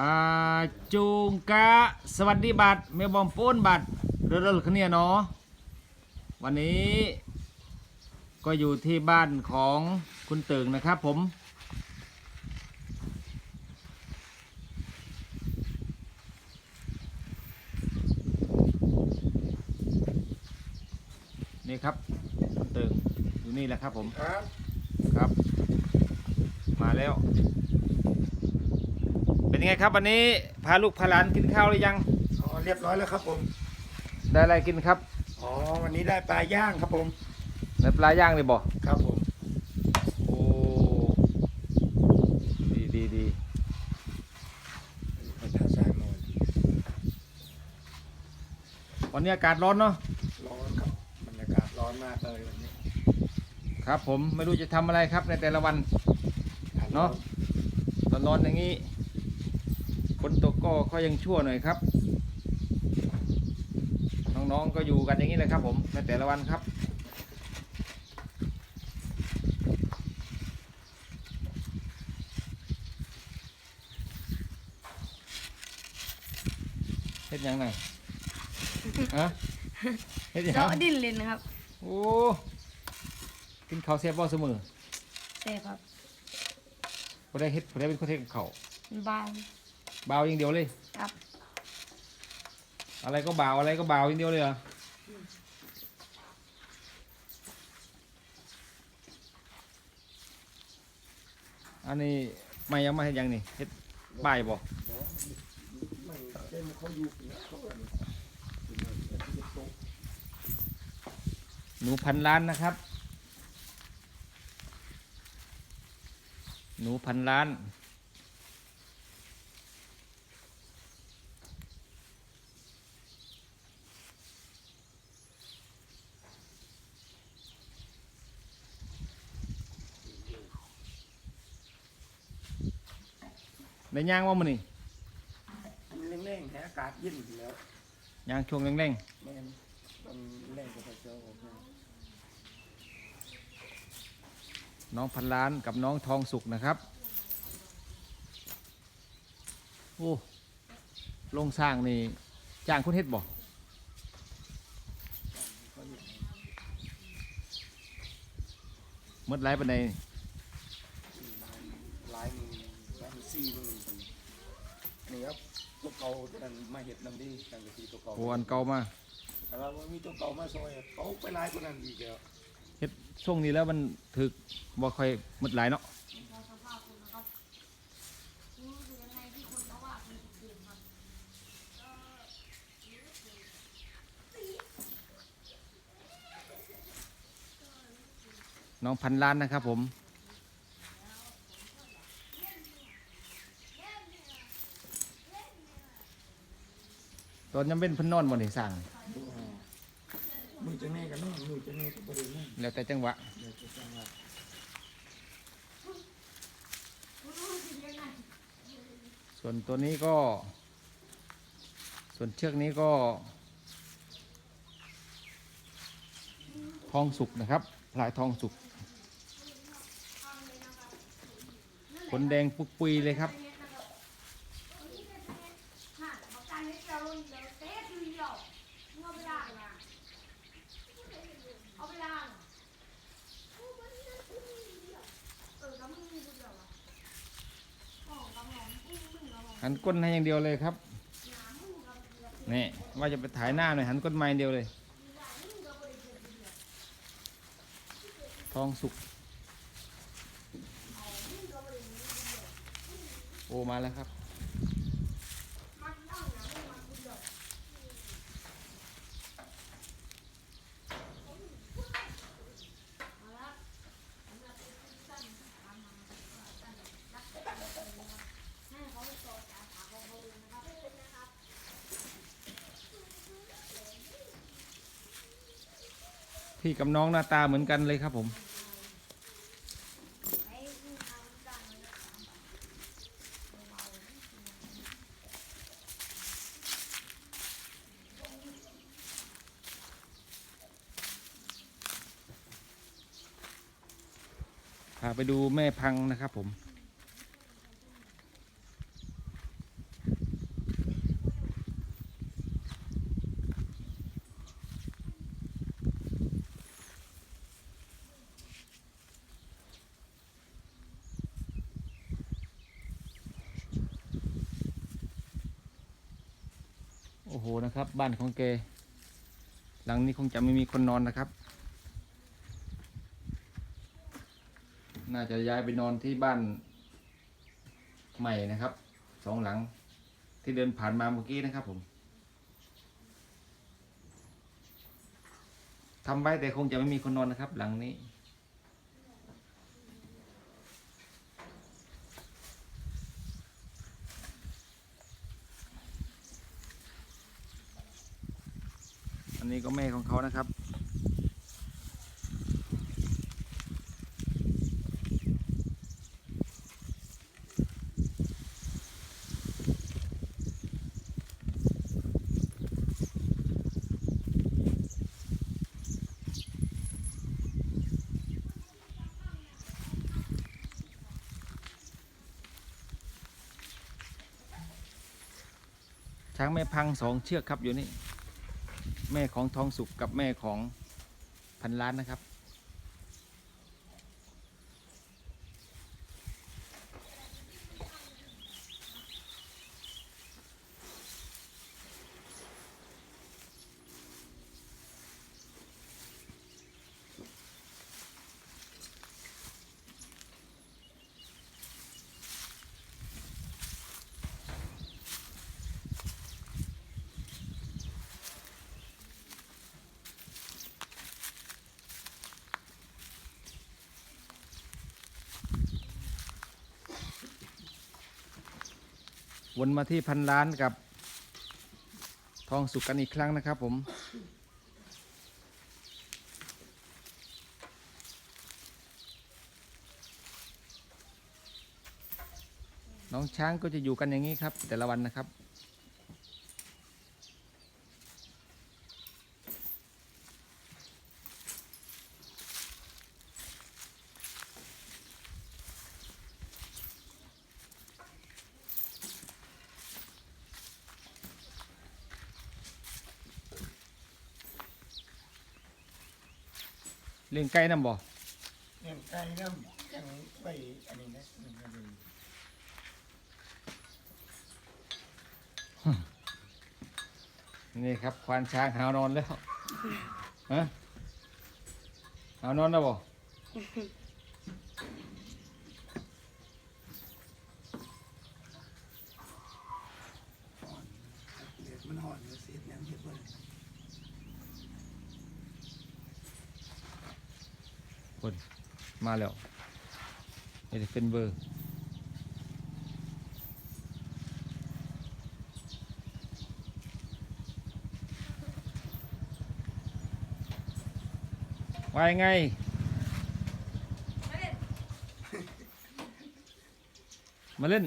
อ่าจูงกะสวัสดีบัตรเมบอมปูนบัตรเรื่อๆคะเนี่ยเนาะวันนี้ก็อยู่ที่บ้านของคุณตึงนะครับผม นี่ครับคุณตึงอยู่นี่แหละครับผมครับ ครับ มาแล้ว เป็นยังไงครับวันนี้พาลูกพาหลานกินข้าวหรือยังอ๋อเรียบร้อยแล้วครับผม ได้อะไรกินครับอ๋อวันนี้ได้ปลาย่างครับผม ได้ปลาย่างเลยบอกครับผม โอ้ดีดีดีไปทาสายมอนวันนี้อากาศร้อนเนาะร้อนครับบรรยากาศร้อนมากเลยวันนี้ ครับผมไม่รู้จะทำอะไรครับในแต่ละวันเนาะร้อนๆอย่างนี้ ฝนตกก็ค่อยยังชั่วหน่อยครับ น้องๆก็อยู่กันอย่างนี้แหละครับผมในแต่ละวันครับ เฮ็ดหยังไงฮะเฮ็ดหยังเจาะดินเลยนะครับโอ้กินข้าวเสียบบ่เสมอเซ่ครับบ่ได้เฮ็ดบ่ได้เป็นคนเฮ็ดกับข้าวบา งบาวอย่างเดียวเลย ครับ อะไรก็บาวอะไรก็บาวอย่างเดียวเลยเหรออันนี้ไม่ยังไม่เฮ็ดหยังนี่เฮ็ดบ่ายบ่ไม่เล่นเขาอยู่เนี่ยเขาก็หนูพันล้านนะครับ หนูพันล้าน ได้ย่างว่ามันนี่มันเร่งๆแหอากาศเย็นอยู่แล้วย่างช่วงแรงแม่นมันเร่งกับเจ้าผมนะๆน้องพันล้านกับน้องทองสุกนะครับ โอ้ลงสร้างนี่จ้างคนเฮ็ดบ่เขาอยู่หมดไรปันใดหลายมือหลายมือสี่มือ นี่ครับตัวเก่าตัวนั้นมาเห็ดน้ำดีตั้งแต่ทีตัวเก่าโอ้อันเก่ามาแต่ว่ามันมีตัวเก่ามาซอยเขาไปหลายคนนั้นอีกแล้วเฮ็ดช่วงนี้แล้วมันถึกบ่ค่อยหมดหลายเนาะน้องพันล้านนะครับผม ตอนยังเป็นเพิ่นนอนบ่นี่สั่งมือจะแน่กันเนาะมือจะแน่ก็ประเด็นนั่นแล้วแต่จังหวะเดี๋ยวจะจังหวะส่วนตัวนี้ก็ ส่วนเชือกนี้ก็ ทองสุกนะครับพลายทองสุกขนแดงปุกปุยเลยครับ หันก้นให้อย่างเดียวเลยครับนี่ว่าจะไปถ่ายหน้าหน่อยหันก้นไม้อย่างเดียวเลย ทองสุก โอมาแล้วครับ พี่กับน้องหน้าตาเหมือนกันเลยครับผม พาไปดูแม่พังนะครับผม โอ้โหนะครับ บ้านของแกหลังนี้คงจะไม่มีคนนอนนะครับ น่าจะย้ายไปนอนที่บ้านใหม่นะครับสองหลังที่เดินผ่านมาเมื่อกี้นะครับผมทำไว้แต่คงจะไม่มีคนนอนนะครับ หลังนี้ อันนี้ก็แม่ของเขานะครับ ช้างแม่พังสองเชือกครับอยู่นี่ แม่ของทองสุกกับแม่ของพันล้านนะครับ วนมาที่พันล้านกับทองสุกกันอีกครั้งนะครับผม น้องช้างก็จะอยู่กันอย่างนี้ครับ แต่ละวันนะครับ เลี้ยงไก่น้ำบ่ยังไกลน้ำยังไปอันนี้นะมันก็เลยนี่ครับควานช้างหาวนอนแล้วฮะหาวนอนแล้วบ่ เด็ดมันห่อนเสียดยังเห็ดบ่ได้ คนมาแล้วเอลิเฟนเบอร์ว่ายังไงมาเล่น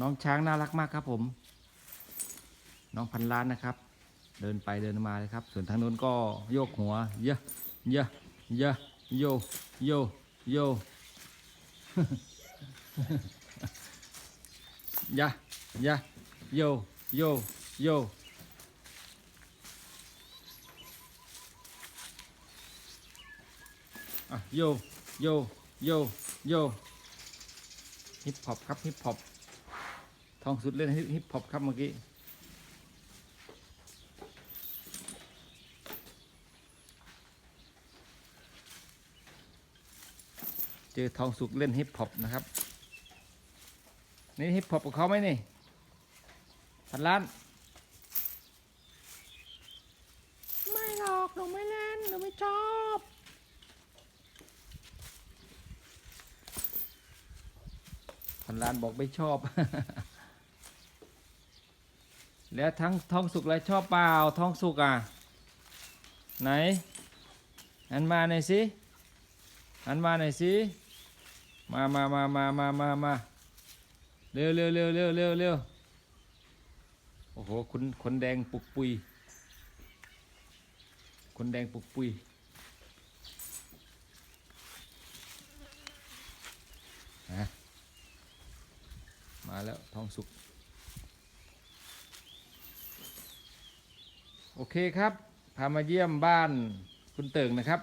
น้องช้างน่ารักมากครับผม น้องพันล้านนะครับ เดินไปเดินมาเลยครับ ส่วนทางนู้นก็โยกหัว เยอะเยอะเยอะโยโยโยยะยะโยโยโยอะโยโยโยโยฮิปฮอปครับฮิปฮอป ทองสุดเล่นฮิปฮอปครับเมื่อกี้เจอทองสุกเล่นฮิปฮอปนะครับ นี่ฮิปฮอปกับเขาไหมนี่พันล้านไม่หรอกหนูไม่เล่นหนูไม่ชอบพันล้านบอกไม่ชอบ แล้วทั้งท้องสุกอะไรชอบเปล่าท้องสุกอะ ไหนอันมาหน่อยสิอันมาหน่อยสิมามามามามามามาเร็วเร็วเร็วเร็วเร็วเร็วโอ้โหคุณขนแดงปุกปุยคนแดงปุกปุยมาแล้วท้องสุก โอเคครับ พามาเยี่ยมบ้านคุณเติ่งนะครับ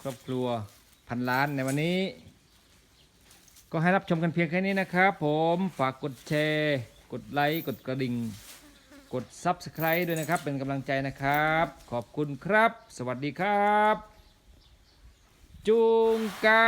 ครอบครัวพันล้านในวันนี้ ก็ให้รับชมกันเพียงแค่นี้นะครับผมฝากกดแชร์ กดไลค์กดกระดิ่ง กด Subscribe ด้วยนะครับ เป็นกำลังใจนะครับ ขอบคุณครับ สวัสดีครับ จุงกะ